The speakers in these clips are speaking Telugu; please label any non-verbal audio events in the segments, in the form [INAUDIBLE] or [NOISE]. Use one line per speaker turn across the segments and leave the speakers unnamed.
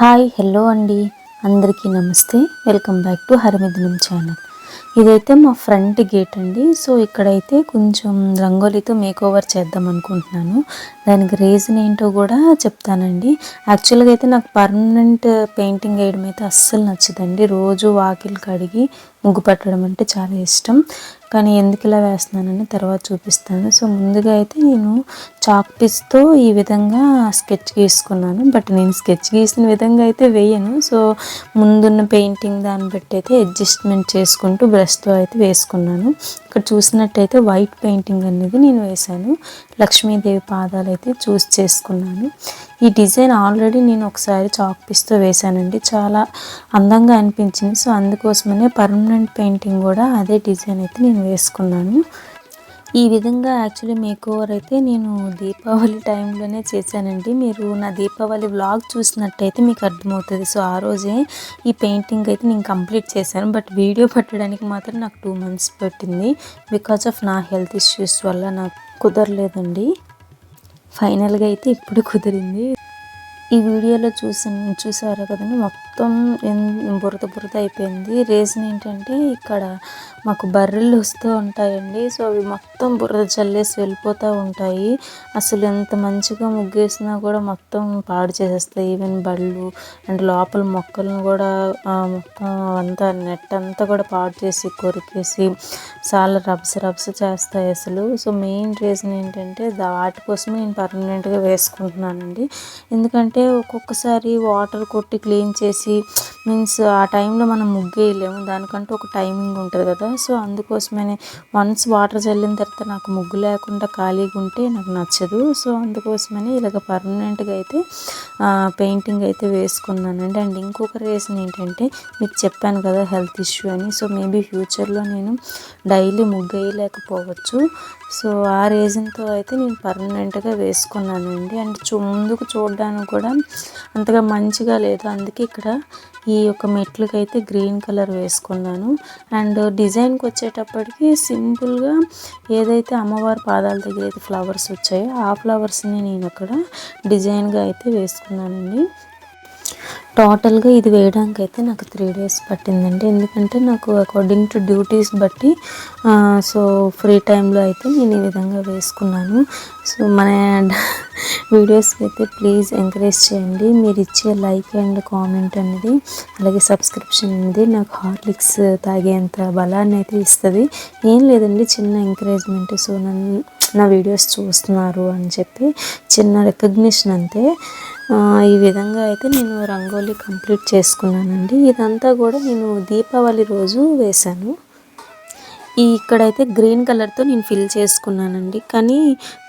హాయ్ హలో అండి. అందరికీ నమస్తే. Welcome back to Harimithunam channel. ఇదైతే మా ఫ్రంట్ గేట్ అండి. సో ఇక్కడైతే కొంచెం రంగోలీతో మేక్ ఓవర్ చేద్దాం అనుకుంటున్నాను. దానికి రీజన్ ఏంటో కూడా చెప్తానండి. యాక్చువల్గా అయితే నాకు పర్మనెంట్ పెయింటింగ్ వేయడం అయితే అస్సలు నచ్చదండి. రోజు వాకిల్ కడిగి ముగ్గు పెట్టడం అంటే చాలా ఇష్టం. కానీ ఎందుకు ఇలా వేస్తున్నానని తర్వాత చూపిస్తాను. సో ముందుగా అయితే నేను చాక్ పీస్తో ఈ విధంగా స్కెచ్ గీసుకున్నాను. బట్ నేను స్కెచ్ గీసిన విధంగా అయితే వేయను. సో ముందున్న పెయింటింగ్ దాన్ని బట్టి అయితే అడ్జస్ట్మెంట్ చేసుకుంటూ బ్రష్తో అయితే వేసుకున్నాను. ఇక్కడ చూసినట్టయితే వైట్ పెయింటింగ్ అనేది నేను వేశాను. లక్ష్మీదేవి పాదాలు అయితే చూస్ చేసుకున్నాను. ఈ డిజైన్ ఆల్రెడీ నేను ఒకసారి చాక్ పీస్తో వేశానండి. చాలా అందంగా అనిపించింది. సో అందుకోసమనే పర్మనెంట్ పెయింటింగ్ కూడా అదే డిజైన్ అయితే నేను వేసుకున్నాను. ఈ విధంగా యాక్చువల్లీ మేక్ ఓవర్ అయితే నేను దీపావళి టైంలోనే చేశానండి. మీరు నా దీపావళి వ్లాగ్ చూసినట్టయితే మీకు అర్థమవుతుంది. సో ఆ రోజే ఈ పెయింటింగ్ అయితే నేను కంప్లీట్ చేశాను. బట్ వీడియో పెట్టడానికి మాత్రం నాకు టూ మంత్స్ పట్టింది. బికాజ్ ఆఫ్ నా హెల్త్ ఇష్యూస్ వల్ల నాకు కుదరలేదండి. ఫైనల్గా అయితే ఇప్పుడు కుదిరింది. ఈ వీడియోలో చూసి చూసారు కదండి మొత్తం ఎన్- బురద బురద అయిపోయింది. రీజన్ ఏంటంటే ఇక్కడ మాకు బర్రెలు వస్తూ ఉంటాయండి. సో అవి మొత్తం బురద చల్లేసి వెళ్ళిపోతూ ఉంటాయి. అసలు ఎంత మంచిగా ముగ్గేసినా కూడా మొత్తం పాడు చేసేస్తాయి. ఈవెన్ బళ్ళు అండ్ లోపల మొక్కలను కూడా మొత్తం అంతా నెట్ అంతా కూడా పాడు చేసి కొరికేసి చాలా రబ్స్ రబ్స్ చేస్తాయి అసలు. సో మెయిన్ రీజన్ ఏంటంటే వాటి కోసమే నేను పర్మనెంట్గా వేసుకుంటున్నానండి. ఎందుకంటే ఒక్కొక్కసారి వాటర్ కొట్టి క్లీన్ చేసి మీన్స్ ఆ టైంలో మనం ముగ్గేయలేము. దానికంటూ ఒక టైమింగ్ ఉంటుంది కదా. సో అందుకోసమనే వన్స్ వాటర్ చల్లిన తర్వాత నాకు ముగ్గు లేకుండా ఖాళీగా ఉంటే నాకు నచ్చదు. సో అందుకోసమని ఇలాగ పర్మనెంట్గా అయితే పెయింటింగ్ అయితే వేసుకున్నానండి. అండ్ ఇంకొక రీజన్ ఏంటంటే మీకు చెప్పాను కదా హెల్త్ ఇష్యూ అని. సో మేబీ ఫ్యూచర్లో నేను డైలీ ముగ్గు వేయలేకపోవచ్చు సో ఆ రీజన్తో అయితే నేను పర్మనెంట్గా వేసుకున్నానండి. అండ్ చూ ముందుకు చూడడానికి కూడా అంతగా మంచిగా లేదు. అందుకే ఇక్కడ ఈ యొక్క మెట్లకి అయితే గ్రీన్ కలర్ వేసుకున్నాను. అండ్ డిజైన్కి వచ్చేటప్పటికి సింపుల్గా ఏదైతే అమ్మవారి పాదాల దగ్గర అయితే ఫ్లవర్స్ వచ్చాయో ఆ ఫ్లవర్స్ని నేను అక్కడ డిజైన్గా అయితే వేసుకున్నానండి. టోటల్గా ఇది వేయడానికి అయితే నాకు త్రీ డేస్ పట్టిందండి. ఎందుకంటే నాకు అకార్డింగ్ టు డ్యూటీస్ బట్టి సో ఫ్రీ టైంలో అయితే నేను ఈ విధంగా వేసుకున్నాను. సో మన [LAUGHS] వీడియోస్కి అయితే ప్లీజ్ ఎంకరేజ్ చేయండి. మీరు ఇచ్చే లైక్ అండ్ కామెంట్ అనేది అలాగే సబ్స్క్రిప్షన్ అనేది నాకు హార్లిక్స్ తాగేంత బలాన్ని అయితే ఇస్తుంది. ఏం లేదండి చిన్న ఎంకరేజ్మెంట్ సో నన్ను నా వీడియోస్ చూస్తున్నారు అని చెప్పి చిన్న రికగ్నిషన్ అంతే. ఈ విధంగా అయితే నేను రంగోలీ కంప్లీట్ చేసుకున్నానండి. ఇదంతా కూడా నేను దీపావళి రోజు వేశాను. ఈ ఇక్కడైతే గ్రీన్ కలర్తో నేను ఫిల్ చేసుకున్నానండి. కానీ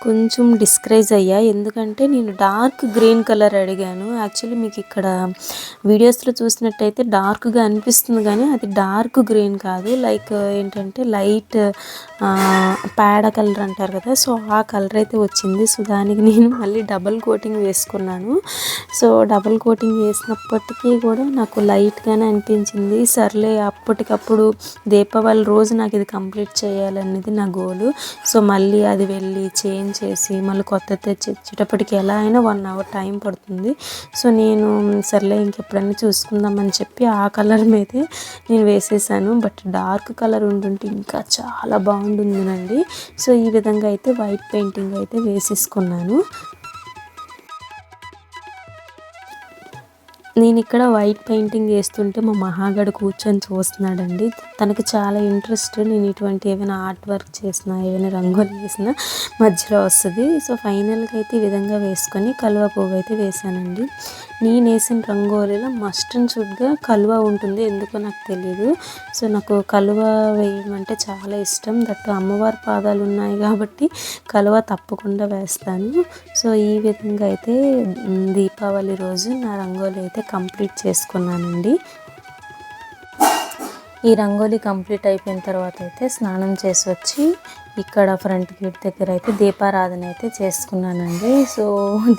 కొంచెం డిస్కరేజ్ అయ్యా. ఎందుకంటే నేను డార్క్ గ్రీన్ కలర్ అడిగాను. యాక్చువల్లీ మీకు ఇక్కడ వీడియోస్లో చూసినట్టయితే డార్క్గా అనిపిస్తుంది కానీ అది డార్క్ గ్రీన్ కాదు. లైక్ ఏంటంటే లైట్ పేడ కలర్ అంటారు కదా. సో ఆ కలర్ అయితే వచ్చింది. సో దానికి నేను మళ్ళీ డబల్ కోటింగ్ వేసుకున్నాను. సో డబల్ కోటింగ్ వేసినప్పటికీ కూడా నాకు లైట్గానే అనిపించింది. సర్లే అప్పటికప్పుడు దీపావళి రోజు నాకు ఇది కంప్లీట్ చేయాలనేది నా గోలు. సో మళ్ళీ అది వెళ్ళి చేంజ్ చేసి మళ్ళీ కొత్త తెచ్చేటప్పటికి ఇచ్చేటప్పటికి ఎలా అయినా వన్ అవర్ టైం పడుతుంది. సో నేను సర్లే ఇంకెప్పుడైనా చూసుకుందామని చెప్పి ఆ కలర్ మీదే నేను వేసేసాను. బట్ డార్క్ కలర్ ఉంటుంటే ఇంకా చాలా బాగుంటుందినండి సో ఈ విధంగా అయితే వైట్ పెయింటింగ్ అయితే వేసేసుకున్నాను. నేను ఇక్కడ వైట్ పెయింటింగ్ వేస్తుంటే మా మహాగడు కూర్చొని చూస్తున్నాడండి. తనకి చాలా ఇంట్రెస్ట్ నేను ఇటువంటి ఏమైనా ఆర్ట్ వర్క్ చేసినా ఏమైనా రంగోలి వేసినా మధ్యలో వస్తుంది. సో ఫైనల్గా అయితే ఈ విధంగా వేసుకొని కలువ పువ్వు అయితే వేసానండి నేను వేసిన రంగోలీలో మస్ట్ అండ్ షుడ్గా కలువ ఉంటుంది. ఎందుకో నాకు తెలియదు సో నాకు కలువ వేయడం అంటే చాలా ఇష్టం. దట్టు అమ్మవారి పాదాలు ఉన్నాయి కాబట్టి కలువ తప్పకుండా వేస్తాను. సో ఈ విధంగా అయితే దీపావళి రోజు నా రంగోలి అయితే కంప్లీట్ చేసుకున్నానండి. ఈ రంగోలీ కంప్లీట్ అయిపోయిన తర్వాత అయితే స్నానం చేసి వచ్చి ఇక్కడ ఫ్రంట్ గేట్ దగ్గర అయితే దీపారాధన అయితే చేసుకున్నానండి. సో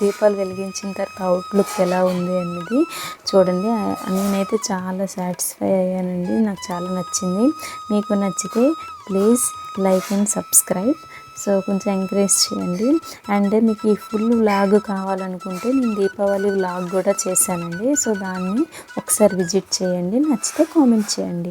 దీపాలు వెలిగించిన తర్వాత అవుట్లుక్ ఎలా ఉంది అనేది చూడండి. నేనైతే చాలా సాటిస్ఫై అయ్యానండి. నాకు చాలా నచ్చింది. మీకు నచ్చితే please like and subscribe so కొంచెం ఎంకరేజ్ చేయండి. అండ్ మీకు ఈ ఫుల్ వ్లాగ్ కావాలనుకుంటే నేను దీపావళి వ్లాగ్ కూడా చేశానండి. సో దాన్ని ఒకసారి విజిట్ చేయండి. నచ్చితే కామెంట్ చేయండి.